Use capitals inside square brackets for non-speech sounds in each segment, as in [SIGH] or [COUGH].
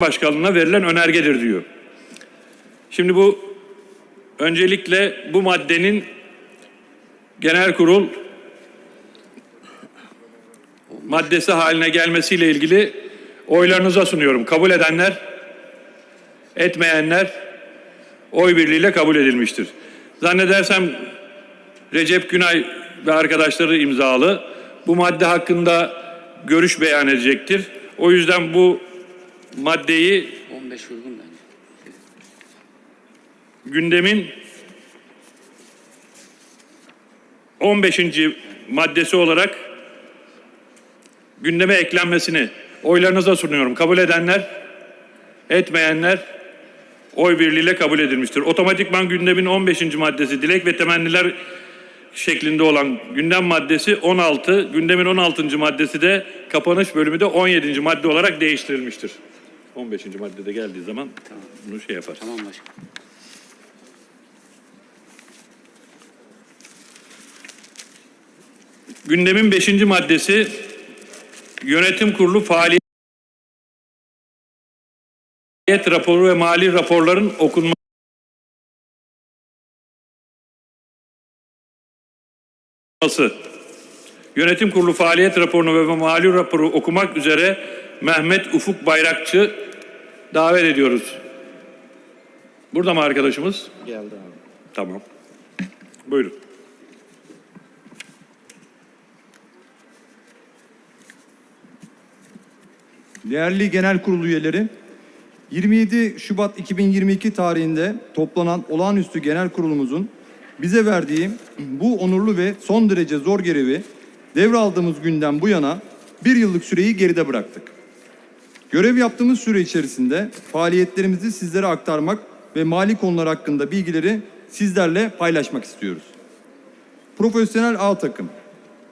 Başkanlığına verilen önergedir diyor. Şimdi bu öncelikle bu maddenin genel kurul maddesi haline gelmesiyle ilgili oylarınıza sunuyorum. Kabul edenler, etmeyenler oy birliğiyle kabul edilmiştir. Zannedersem Recep Günay ve arkadaşları imzalı. Bu madde hakkında görüş beyan edecektir. O yüzden bu maddeyi 15 uygun gündemin 15. maddesi olarak gündeme eklenmesini oylarınıza sunuyorum. Kabul edenler, etmeyenler oy birliğiyle kabul edilmiştir. Otomatikman gündemin 15. maddesi dilek ve temenniler şeklinde olan gündem maddesi 16, gündemin 16. maddesi de kapanış bölümü de 17. madde olarak değiştirilmiştir. 15. maddede geldiği zaman bunu şey yapar. Tamam başkanım. Gündemin beşinci maddesi yönetim kurulu faaliyet raporu ve mali raporların okunması. Yönetim kurulu faaliyet raporunu ve mali raporu okumak üzere Mehmet Ufuk Bayrakçı davet ediyoruz. Burada mı arkadaşımız? Geldi abi. Tamam. Buyurun. Değerli Genel Kurulu üyeleri, 27 Şubat 2022 tarihinde toplanan olağanüstü genel kurulumuzun bize verdiği bu onurlu ve son derece zor görevi devraldığımız günden bu yana bir yıllık süreyi geride bıraktık. Görev yaptığımız süre içerisinde faaliyetlerimizi sizlere aktarmak ve mali konular hakkında bilgileri sizlerle paylaşmak istiyoruz. Profesyonel A takım.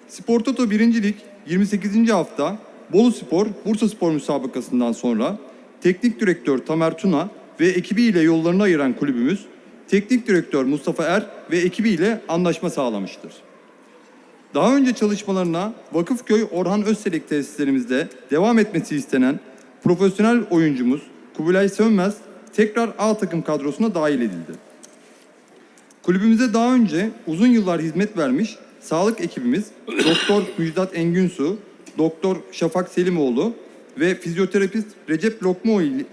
Spor Toto 1. Lig 28. hafta Bolu Spor Bursa Spor müsabakasından sonra teknik direktör Tamer Tuna ve ekibiyle yollarını ayıran kulübümüz teknik direktör Mustafa Er ve ekibiyle anlaşma sağlamıştır. Daha önce çalışmalarına Vakıfköy Orhan Özselek tesislerimizde devam etmesi istenen profesyonel oyuncumuz Kubilay Sönmez tekrar A takım kadrosuna dahil edildi. Kulübümüze daha önce uzun yıllar hizmet vermiş sağlık ekibimiz [COUGHS] Doktor Müjdat Engünsu, Doktor Şafak Selimoğlu ve fizyoterapist Recep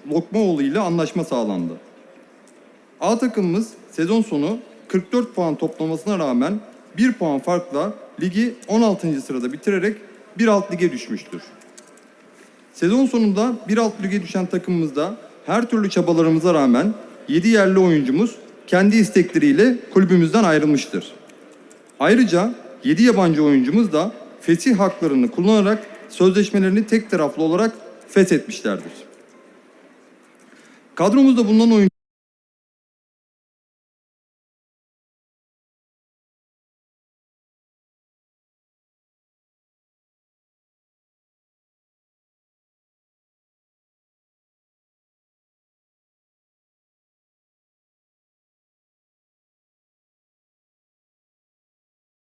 Lokmaoğlu ile anlaşma sağlandı. A takımımız sezon sonu 44 puan toplamasına rağmen 1 puan farkla ligi 16. sırada bitirerek bir alt lige düşmüştür. Sezon sonunda bir alt lige düşen takımımızda her türlü çabalarımıza rağmen 7 yerli oyuncumuz kendi istekleriyle kulübümüzden ayrılmıştır. Ayrıca 7 yabancı oyuncumuz da fesih haklarını kullanarak sözleşmelerini tek taraflı olarak feshetmişlerdir. Kadromuzda bulunan oyuncu